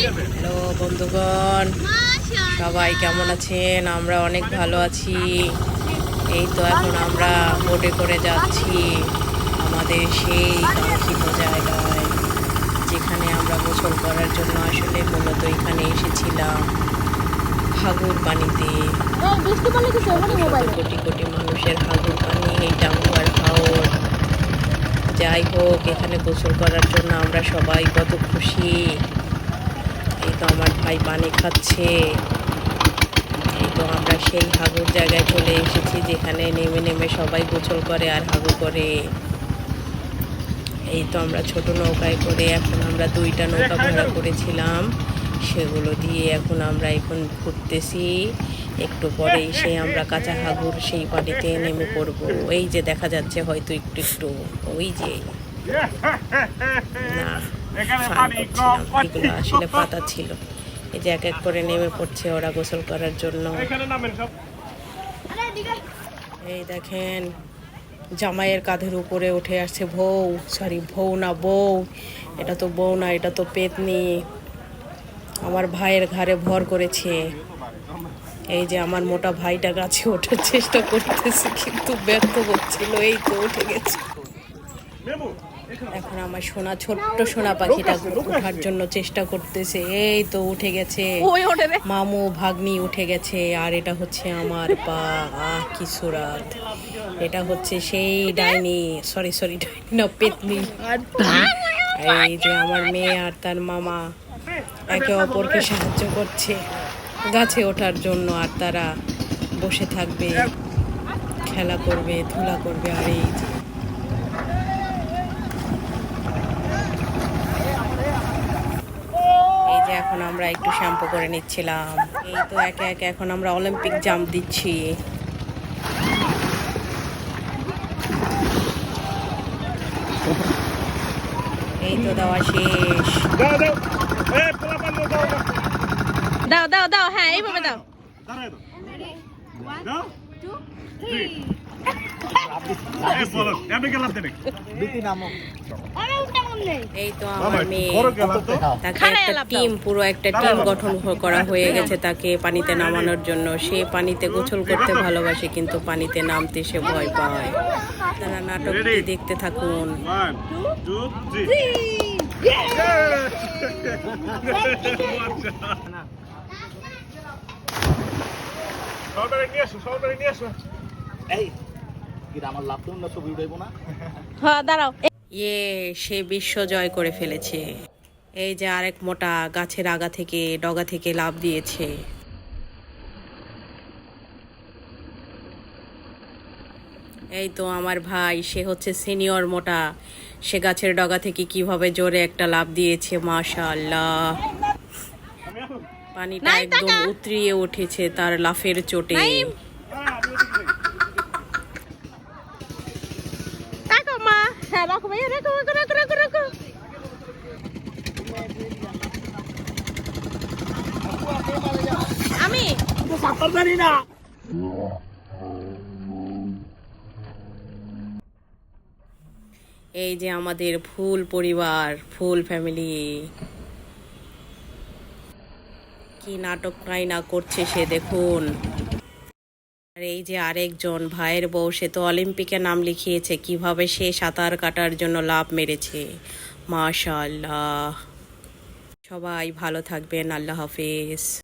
Hello বন্ধুগণ, সবাই কেমন আছেন? আমরা অনেক ভালো আছি। এই তো এখন আমরা বোটে করে যাচ্ছি আমাদের সেই কাঙ্ক্ষিত জায়গায়, যেখানে আমরা গোসল করার জন্য আসলে মূলত এখানে এসেছিলাম। হাগুর পানিতে। কোটি কোটি মানুষের হাগুর পানি, এই টাঙ্গুয়ার হাওর। যাই হোক, এখানে গোসল করার জন্য আমরা সবাই কত খুশি। এই তো আমার ভাই পানি খাচ্ছে। এই তো আমরা সেই হাগুর জায়গায় চলে এসেছি, যেখানে নেমে নেমে সবাই গোছল করে আর হাগু করে। এই তো আমরা ছোট নৌকায় করে এখন আমরা দুইটা নৌকা ভাড়া করেছিলাম। সেগুলো দিয়ে এখন আমরা এখন ঘুরতেছি। একটু পরে এসে আমরা কাঁচা হাগুর সেই পানিতে নেমে পড়ব। এই যে দেখা যাচ্ছে হয়তো একটু একটু, ওই যে। না। আসলে পাতা ছিল। এই যে এক এক করে নেমে পড়ছে ওরা গোসল করার জন্য। এই দেখেন জামাইয়ের কাঁধের উপরে উঠে আসছে বউ। সরি বউ না বউ। এটা তো বউ না এটা তো পেতনি। আমার ভাইয়ের ঘাড়ে ভর করেছে। এই যে আমার মোটা ভাইটা গাছে ওঠার চেষ্টা করতেছে কিন্তু ব্যর্থ হচ্ছিল এই তো উঠে গেছে। এখন আমার সোনা ছোট্ট সোনা পাখিটা ওঠার জন্য চেষ্টা করতেছে। এই তো উঠে গেছে। ওই ওঠে রে। মামু ভাগ্নি উঠে গেছে। আর এটা হচ্ছে আমার পা। আহ কি সুরাত। এটা হচ্ছে সেই ডাইনি। সরি সরি ডাইনি না পেতনি। এই যে আমার মেয়ে আর তার মামা একে অপরকে সাহায্য করছে গাছে ওঠার জন্য আর তারা বসে থাকবে খেলা করবে ধুলা করবে আর এই যে এই যে এখন আমরা একটু শ্যাম্পু করে নিচ্ছিলাম। এই তো একে একে এখন আমরা অলিম্পিক জাম্প দিচ্ছি। এই তো দেওয়া শেষ। দাও দাও। এ পোলা পান্ডো দাও না দাও দাও দাও হ্যাঁ এইভাবে দাও। এই তো আমার মেয়ে। তাকে একটা টিম পুরো একটা টিম গঠন করা হয়ে গেছে তাকে পানিতে নামানোর জন্য। সে পানিতে গোসল করতে ভালোবাসে কিন্তু পানিতে নামতে সে ভয় পায়। তারা নাটকটি দেখতে থাকুন। নিয়ে আসো নিয়ে আসো। এই কিরা আমার লাভ না ছবি উঠাইবো না। হ্যাঁ দাঁড়াও। ইয়ে সে বিশ্ব জয় করে ফেলেছে। এই যে আরেক মোটা গাছের আগা থেকে ডগা থেকে লাভ দিয়েছে। এই তো আমার ভাই সে হচ্ছে সিনিয়র মোটা। সে গাছের ডগা থেকে কীভাবে জোরে একটা লাভ দিয়েছে মাশাআল্লাহ। পানিটা একদম উতরিয়ে উঠেছে তার লাফের চোটে নাইম। রাখো রাখো ভাইয়া রাখো রাখো রাখো রাখো রাখো আমি এই যে আমাদের ফুল পরিবার ফুল ফ্যামিলি কি নাটক নাই না করছে সে দেখুন। আর এই যে আরেকজন ভাইয়ের বউ, সে তো অলিম্পিকে নাম লিখিয়েছে, কীভাবে সে সাঁতার কাটার জন্য লাভ মেরেছে? মাশাল্লাহ সবাই ভালো থাকবেন, আল্লাহ হাফেজ।